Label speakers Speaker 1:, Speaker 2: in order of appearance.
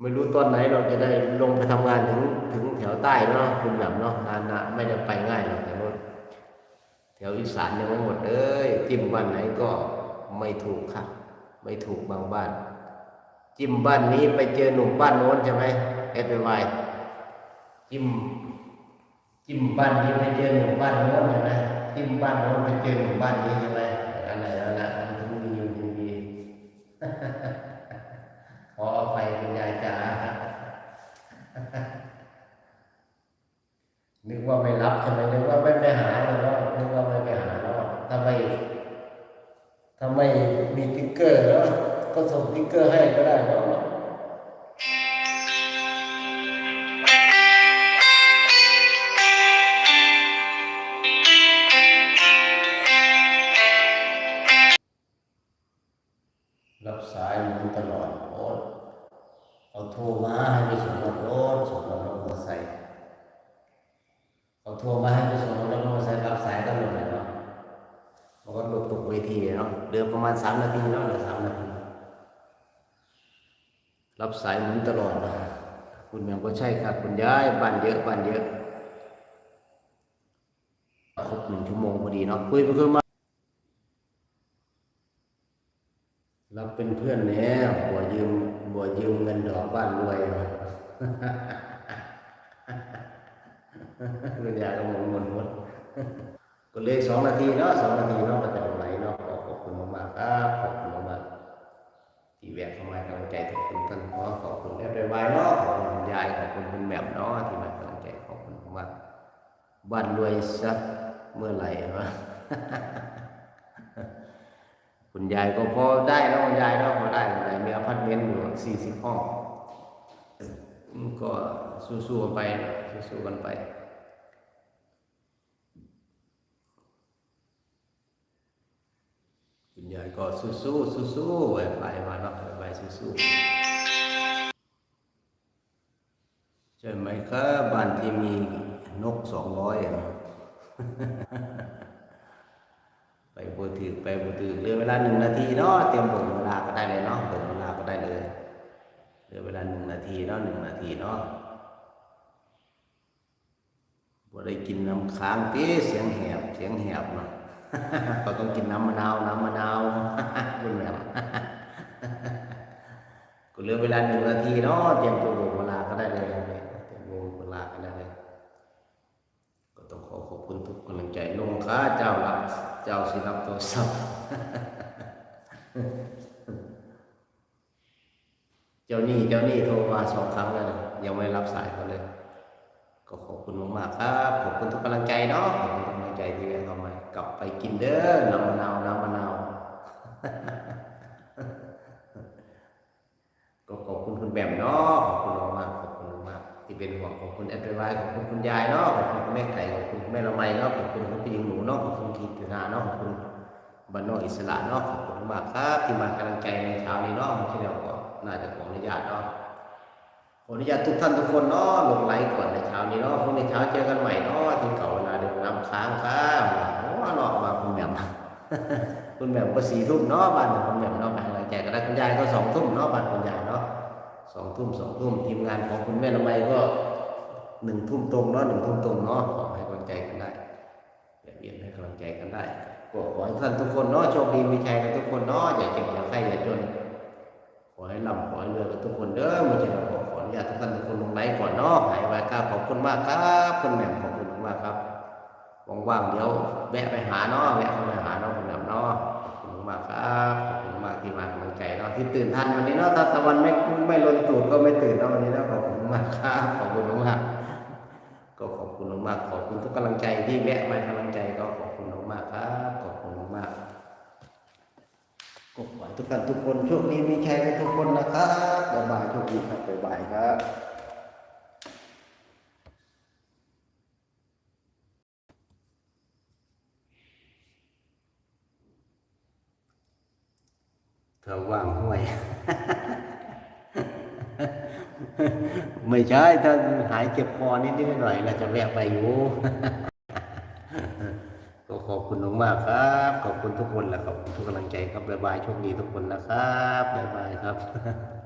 Speaker 1: ไม่รู้ตอนไหนเราจะได้ลงไปทำงานถึงถึงแถวใต้เนาะคุณแบบเนาะนานนะไม่ได้ไปง่ายหรอกแต่ว่าแถวอีสานยังไม่หมดเลยจิ้มบ้านไหนก็ไม่ถูกครับไม่ถูกบางบ้าน จิ้มบ้านนี้ไปเจอหนุ่มบ้านโน้นใช่ไหมเอสไปไวจิ้มจิ้มบ้านนี้ไปเจอหนุ่มบ้านโน้นใช่ไหมจิ้มบ้านโน้นไปเจอหนุ่มบ้านนี้ใช่ไหมอะไรนั่นแหละมันถึงมีอยู่ดีดี ขออภัยคุณยายจ๋า นึกว่าไม่รับใช่ไหมนึกว่าไม่ไปหาแล้วนึกว่าไม่ไปหาแล้วถ้าไม่ถ้าไม่มีติ๊กเกอร์แล้วก็ส่งติ๊กเกอร์ให้ก็ได้เนาะรับสายมันตลอดโอ้เอาโทรมาให้ไปส่งรถรถส่งรถมอเตอร์ไซค์ โทรมาให้ไปส่งแล้วก็มาใส่รับสายก็หลดเลยเนาะมันก็หลุดตกเวทีเนาะเดือประมาณสามนาทีเนาะเหลือสามนาทีรับสายเหมุนตลอดนะคุณแมวก็ใช่ครับคุณย้ายบ้านเยอะบ้านเยอะครบหนึ่งชั่วโมงพอดีเนาะคุยไปคุยมารับเป็นเพื่อนแน่บัวยืมบัวยืมเงินดอกบ้านรวย คุณยายก็หมุนหมุนหมุนก็เลยสองนาทีเนาะสองนาทีเนาะมาจากไหนเนาะขอขอบคุณมากครับขอบคุณมากที่แวะเข้ามากำลังใจขอบคุณท่านพ่อขอบคุณแอปไวเนาะขอบคุณคุณยายขอบคุณคุณแหม่มเนาะที่มากำลังใจขอบคุณมากบ้านรวยสักเมื่อไหร่วะคุณยายก็พอได้แล้วคุณยายเนาะพอได้คุณยายมีอพาร์ตเมนต์อยู่สี่สิบห้องก็สู้ๆไปนะสู้ๆกันไป คุณยายก็สู้ๆสู้ๆไปไปมาเนาะไปไปสู้ๆใช่ไหมครับบ้านที่มีนกสองร้อยอะไปบูถือไปบูถือเหลือเวลาหนึ่งนาทีเนาะเตรียมเบิกเวลาก็ได้เลยเนาะเบิกเวลาก็ได้เลยเหลือเวลาหนึ่งนาทีเนาะหนึ่งนาทีเนาะบ่ได้กินน้ำค้างเตีเสียงแหบเสียงแหบเนาะ ก็ต้องกินน้ำมะนาว น้ำมะนาวคุณแม่ก็เหลือเวลาหนึ่งนาทีเนาะเตรียมตัวเบิกเวลาก็ได้เลยเตรียมตัวเบิกเวลาก็ได้เลย ก็ต้องขอขอบคุณทุกกำลังใจลงค้าเจ้ารับเจ้าสิรับโทรศัพท์เจ้านี้เจ้านี้โทรมาสองครั้งแล้วยังไม่รับสายเขาเลย ก็ขอบคุณมากๆครับขอบคุณทุกกำลังใจเนาะขอบคุณกำลังใจที่เข้ามา กลับไปกินเด้อน้ำมะนาวน้ำมะนาวก็ขอบคุณคุณแบมเนาะขอบคุณมากขอบคุณมากที่เป็นห่วงขอบคุณแอดไวขอบคุณคุณยายเนาะขอบคุณคุณแม่ไก่ขอบคุณแม่ละไมเนาะขอบคุณคุณพี่หญิงหนูเนาะขอบคุณทีตนาเนาะขอบคุณบ้านนอกอิสระเนาะขอบคุณมากครับที่มากำลังใจในเช้านี้เนาะที่เราก็น่าจะขออนุญาตเนาะ ขออนุญาตทุกท่านทุกคนเนาะลงไลค์ก่อนในเช้านี้เนาะพรุ่งนี้เช้าเจอกันใหม่เนาะที่เก่าเวลาเดิมน้ำค้างครับโอ้เนาะมาคุณแหม่มคุณแหม่มก็สี่ทุ่มเนาะบ้านคุณแหม่มเนาะไปกำลังใจก็ได้คุณยายก็สองทุ่มเนาะบ้านคุณยายเนาะสองทุ่มสองทุ่มทีมงานของคุณแม่ละไมก็หนึ่งทุ่มตรงเนาะหนึ่งทุ่มตรงเนาะขอให้กำลังใจกันได้เบียดเบียนให้กำลังใจกันได้ก็ขอให้ท่านทุกคนเนาะโชคดีมีชัยกันทุกคนเนาะอย่าเจ็บอย่าไข้อย่าจน ขอให้ร่ำขอให้เรวยกันทุกคนเด้อมื่อเช้าขอขออนุญาตทุกท่านทุกคนลงไลค์ก่อนเนาะหายไวครับขอบคุณมากครับคุณแหม่มขอบคุณมากครับว่างๆเดี๋ยวแวะไปหาเนาะแวะเข้าไปหาเนาะคุณแหม่มเนาะขอบคุณมากครับขอบคุณมากที่มากำลังใจเนาะที่ตื่นทันวันนี้เนาะถ้าตะวันไม่ไม่ลนตูดก็ไม่ตื่นเนาะวันนี้เนาะขอบคุณมากครับขอบคุณมากก็ขอบคุณมากขอบคุณทุกกำลังใจที่แวะมากำลังใจก็ขอบคุณมากครับขอบคุณมากก็ขอให้ ทุกท่านทุกคนโชคดีมีชัยกันทุกคนนะครับบ๊ายบายโชคดีครับบ๊ายบายครับเธอว่างห้วย ไม่ใช่ถ้าหายเจ็บคอนิดนิดหน่อยเราจะแวะไปอยู่ ขอบคุณมากครับ ขอบคุณทุกคนและขอบคุณทุกกำลังใจครับบ๊ายบายโชคดีทุกคนนะครับบ๊ายบายครับ